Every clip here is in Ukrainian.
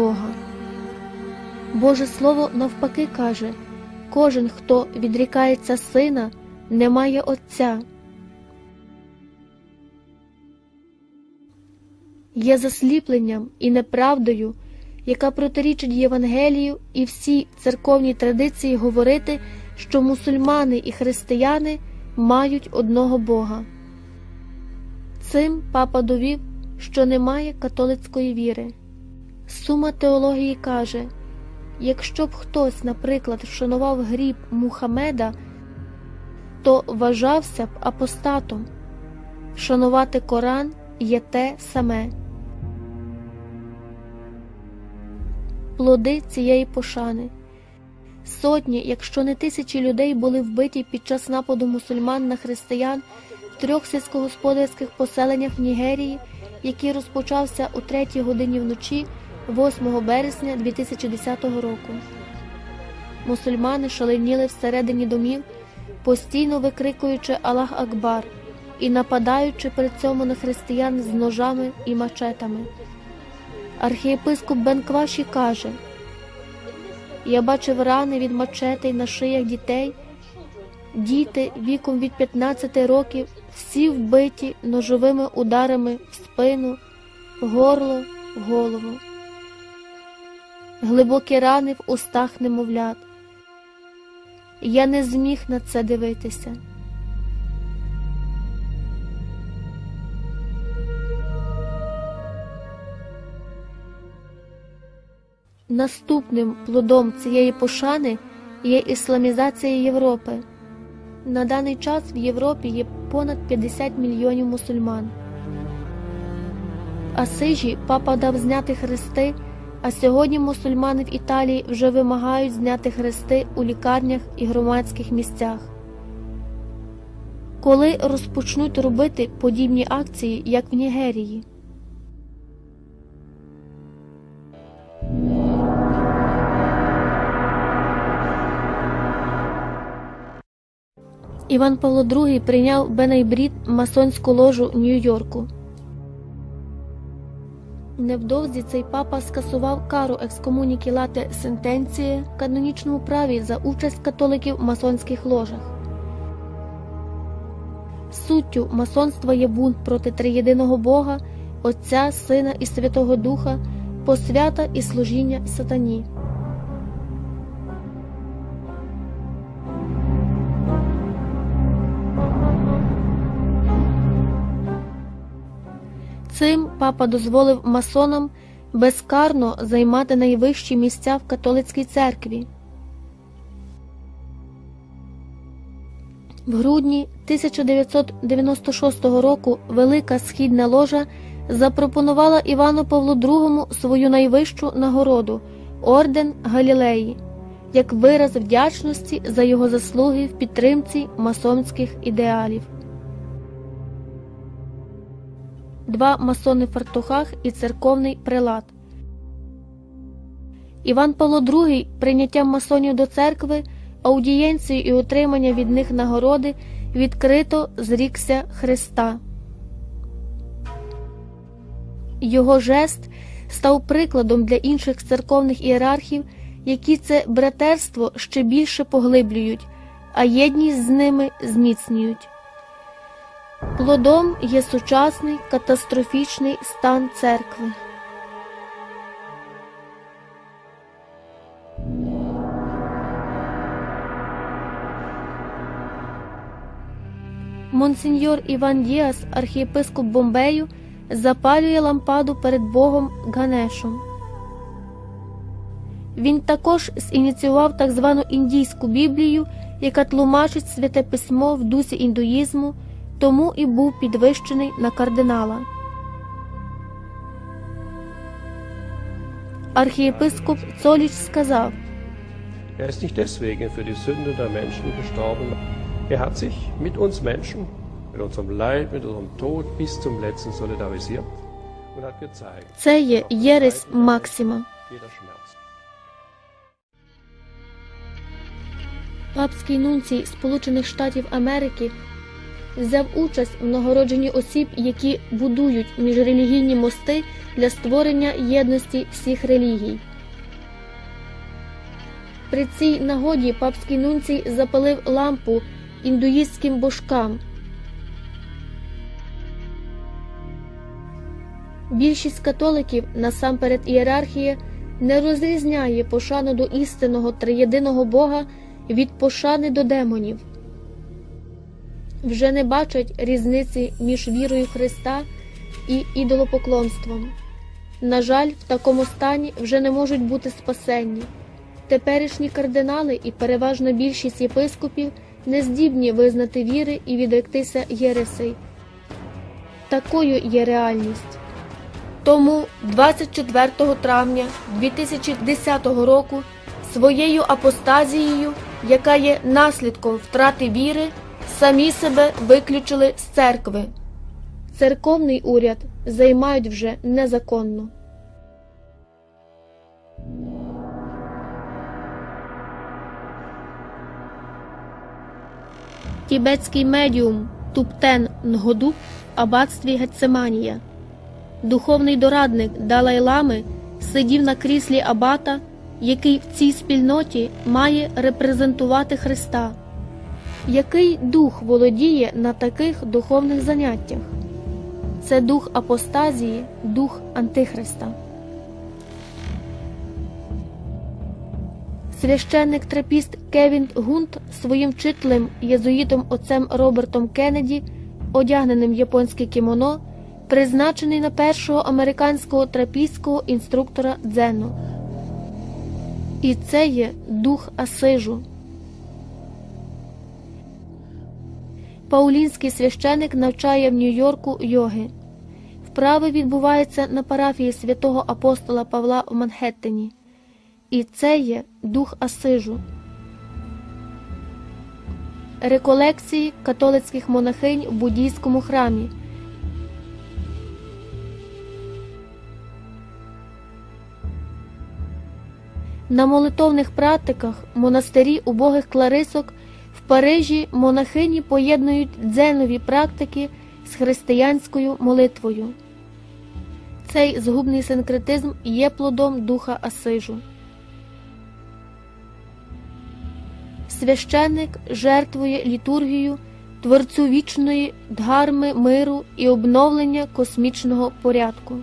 Бога. Боже Слово навпаки каже кожен, хто відрікається сина, не має Отця. Є засліпленням і неправдою, яка протирічить Євангелію і всій церковній традиції говорити, що мусульмани і християни мають одного Бога. Цим папа довів, що немає католицької віри. Сума теології каже якщо б хтось, наприклад, вшанував гріб Мухамеда, то вважався б апостатом. Шанувати Коран є те саме. Плоди цієї пошани. Сотні, якщо не тисячі людей були вбиті під час нападу мусульман на християн в трьох сільськогосподарських поселеннях Нігерії, який розпочався у третій годині вночі 8 березня 2010 року. Мусульмани шаленіли всередині домів, постійно викрикуючи Аллах Акбар і нападаючи при цьому на християн з ножами і мачетами. Архієпископ Бенкваші каже Я бачив рани від мачетей на шиях дітей, діти віком від 15 років, всі вбиті ножовими ударами в спину, горло, голову, глибокі рани в устах немовлят. Я не зміг на це дивитися. Наступним плодом цієї пошани є ісламізація Європи. На даний час в Європі є понад 50 мільйонів мусульман. Асижі папа дав зняти хрести, а сьогодні мусульмани в Італії вже вимагають зняти хрести у лікарнях і громадських місцях. Коли розпочнуть робити подібні акції, як в Нігерії. Іван Павло II прийняв Бенейбрід масонську ложу Нью-Йорку. Невдовзі цей папа скасував кару екскомуніки лате сентенції в канонічному праві за участь католиків в масонських ложах. Суттю масонства є бунт проти триєдиного Бога, Отця, Сина і Святого Духа, посвята і служіння сатані. Цим папа дозволив масонам безкарно займати найвищі місця в католицькій церкві. В грудні 1996 року Велика Східна ложа запропонувала Івану Павлу II свою найвищу нагороду орден Галілеї як вираз вдячності за його заслуги в підтримці масонських ідеалів. Два масони фартухах і церковний прилад. Іван Павло II прийняттям масонів до церкви, аудієнцію і отримання від них нагороди відкрито зрікся Христа. Його жест став прикладом для інших церковних ієрархів, які це братерство ще більше поглиблюють, а єдність з ними зміцнюють. Плодом є сучасний катастрофічний стан церкви. Монсеньор Іван Діас, архієпископ Бомбею, запалює лампаду перед Богом Ганешом. Він також зініціював так звану індійську Біблію, яка тлумачить святе письмо в дусі індуїзму, тому і був підвищений на кардинала. Архієпископ Цоліч сказав Er ist nicht deswegen für die Sünde der Menschen gestorben. Er hat sich mit uns Menschen, mit unserem Leid, mit unserem Tod bis zum letzten solidarisiert und hat gezeigt, Це є Єресь Максима. Папський нунцій Сполучених Штатів Америки взяв участь в нагородженні осіб, які будують міжрелігійні мости для створення єдності всіх релігій. При цій нагоді папський нунцій запалив лампу індуїстським божкам. Більшість католиків, насамперед ієрархія, не розрізняє пошану до істинного триєдиного Бога від пошани до демонів. Вже не бачать різниці між вірою Христа і ідолопоклонством. На жаль, в такому стані вже не можуть бути спасенні. Теперішні кардинали і переважна більшість єпископів не здібні визнати віри і відректися єресей. Такою є реальність. Тому 24 травня 2010 року своєю апостазією, яка є наслідком втрати віри, самі себе виключили з церкви. Церковний уряд займають вже незаконно. Тібетський медіум Туптен Нгоду в аббатстві Гецеманія. Духовний дорадник Далай-Лами сидів на кріслі абата, який в цій спільноті має репрезентувати Христа. Який дух володіє на таких духовних заняттях? Це дух апостазії, дух Антихриста. Священник трапіст Кевін Гунт своїм вчителем єзуїтом отцем Робертом Кеннеді, одягненим японське кімоно, призначений на першого американського трапійського інструктора дзену. І це є дух Асижу. Паулінський священик навчає в Нью-Йорку йоги. Вправи відбуваються на парафії святого апостола Павла в Манхеттені. І це є дух Асижу. Реколекції католицьких монахинь в буддійському храмі. На молитовних практиках монастирі убогих кларисок Парижі монахині поєднують дзенові практики з християнською молитвою. Цей згубний синкретизм є плодом духа Асижу. Священник жертвує літургію творцю вічної дгарми миру і обновлення космічного порядку.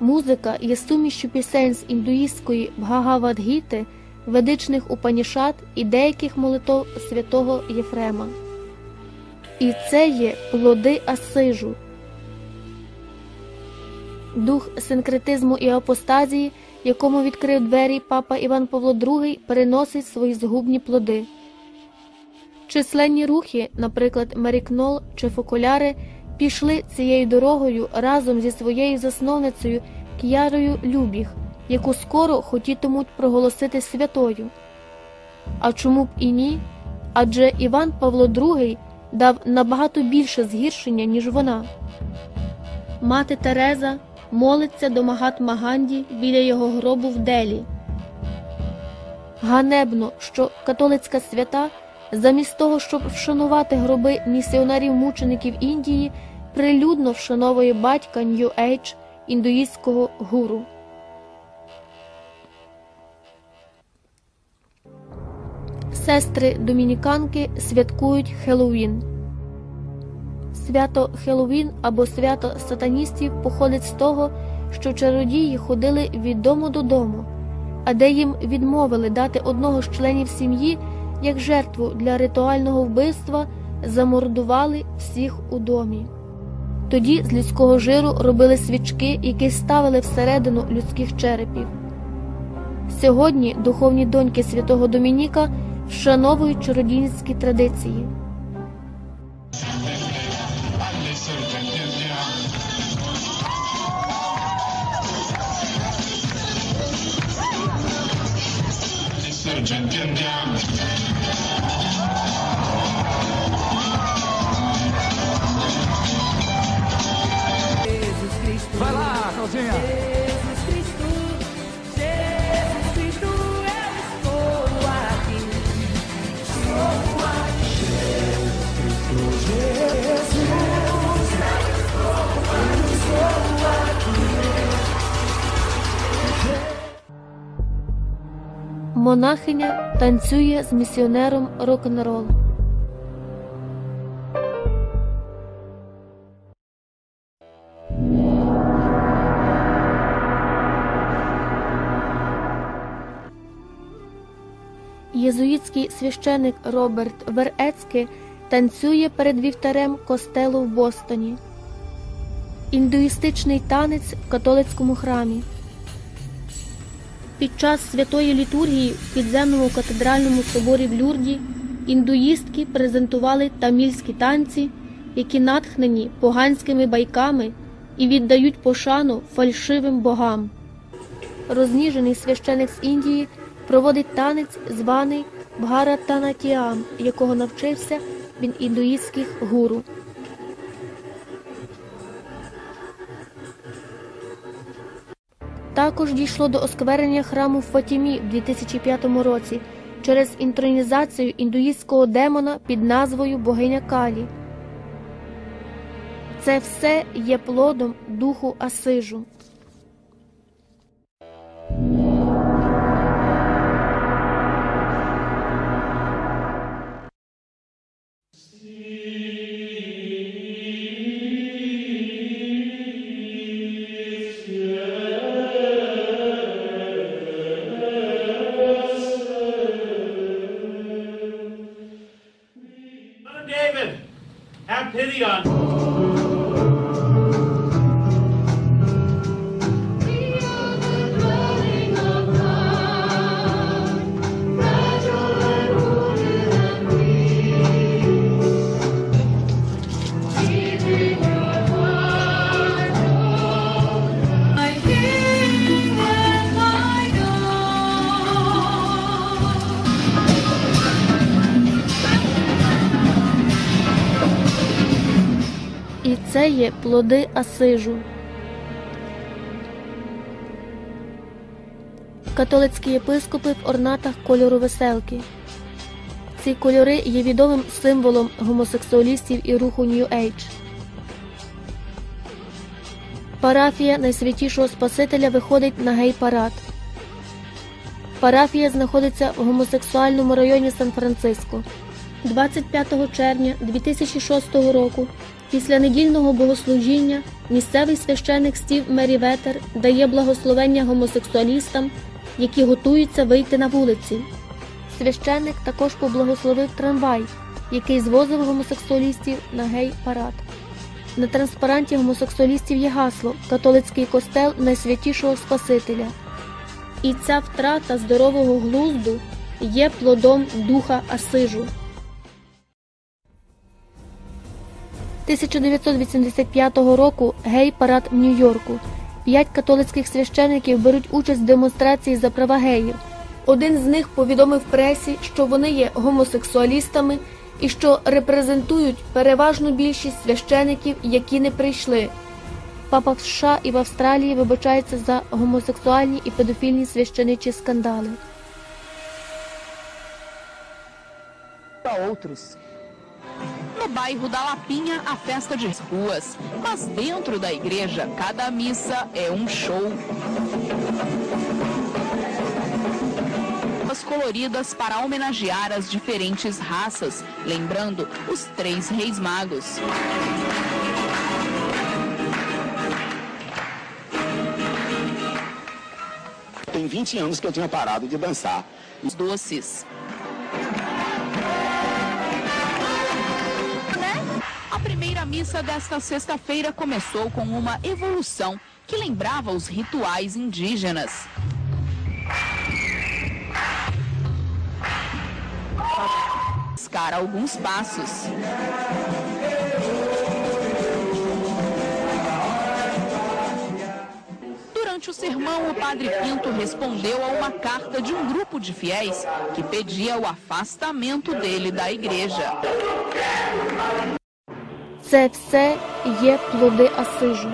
Музика є сумішчю пісень з індуїстської Бхагавадгіти, ведичних Упанішат і деяких молитов святого Єфрема. І це є плоди Асижу. Дух синкретизму і апостазії, якому відкрив двері папа Іван Павло II, переносить свої згубні плоди. Численні рухи, наприклад, Мерікнол чи Фоколяри, пішли цією дорогою разом зі своєю засновницею К'ярою Любіг, яку скоро хотітимуть проголосити святою. А чому б і ні? Адже Іван Павло II дав набагато більше згіршення, ніж вона. Мати Тереза молиться до Магатма Ганді біля його гробу в Делі. Ганебно, що католицька свята замість того, щоб вшанувати гроби місіонерів-мучеників Індії, прилюдно вшановує батька Нью-Ейдж індуїстського гуру. Сестри домініканки святкують Хеллоуін. Свято Хеллоуін або свято сатаністів походить з того, що чародії ходили від дому додому, а де їм відмовили дати одного з членів сім'ї як жертву для ритуального вбивства, замордували всіх у домі. Тоді з людського жиру робили свічки, які ставили всередину людських черепів. Сьогодні духовні доньки святого Домініка вшановують чародійницькі традиції. Vai lá, Claudinha. Монахиня танцює з місіонером рок-н-рол. Єзуїтський священик Роберт Верецьке танцює перед вівтарем костелу в Бостоні. Індуїстичний танець в католицькому храмі. Під час святої літургії в підземному катедральному соборі в Люрді індуїстки презентували тамільські танці, які натхнені поганськими байками і віддають пошану фальшивим богам. Розніжений священик з Індії проводить танець, званий Бгаратанатіам, якого навчився від індуїстських гуру. Також дійшло до осквернення храму в Фатімі в 2005 році через інтронізацію індуїстського демона під назвою богиня Калі. Це все є плодом духу Асижу. pity on. Це є плоди Асижу. Католицькі єпископи в орнатах кольору веселки. Ці кольори є відомим символом гомосексуалістів і руху Age. Парафія Найсвятішого Спасителя виходить на гей-парад. Парафія знаходиться в гомосексуальному районі Сан-Франциско. 25 червня 2006 року, після недільного богослужіння, місцевий священик Стів Меріветер дає благословення гомосексуалістам, які готуються вийти на вулиці. Священник також поблагословив трамвай, який звозив гомосексуалістів на гей-парад. На транспаранті гомосексуалістів є гасло Католицький костел найсвятішого Спасителя. І ця втрата здорового глузду є плодом духа Асижу. 1985 року гей-парад в Нью-Йорку. П'ять католицьких священиків беруть участь в демонстрації за права геїв. Один з них повідомив пресі, що вони є гомосексуалістами і що репрезентують переважну більшість священиків, які не прийшли. Папа в США і в Австралії вибачається за гомосексуальні і педофільні священичі скандали. outros. No bairro da Lapinha, a festa de ruas. Mas dentro da igreja, cada missa é um show. As coloridas para homenagear as diferentes raças, lembrando os três reis magos. Tem 20 anos que eu tinha parado de dançar. Os doces. A primeira missa desta sexta-feira começou com uma evolução que lembrava os rituais indígenas. Escar alguns passos. Durante o sermão, o padre Pinto respondeu a uma carta de um grupo de fiéis que pedia o afastamento dele da igreja. Це все є плоди Асижу.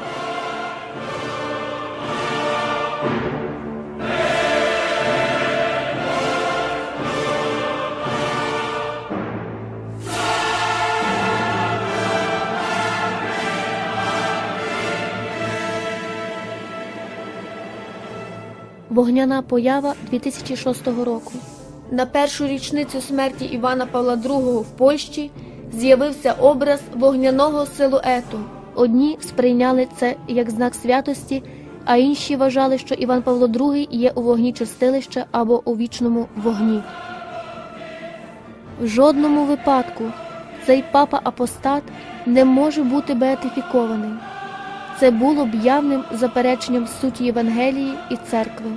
Вогняна поява 2006 року. На першу річницю смерті Івана Павла II в Польщі з'явився образ вогняного силуету. Одні сприйняли це як знак святості, а інші вважали, що Іван Павло II є у вогні чистилища або у вічному вогні. В жодному випадку цей папа апостат не може бути беатифікований. Це було б явним запереченням суті Євангелії і церкви.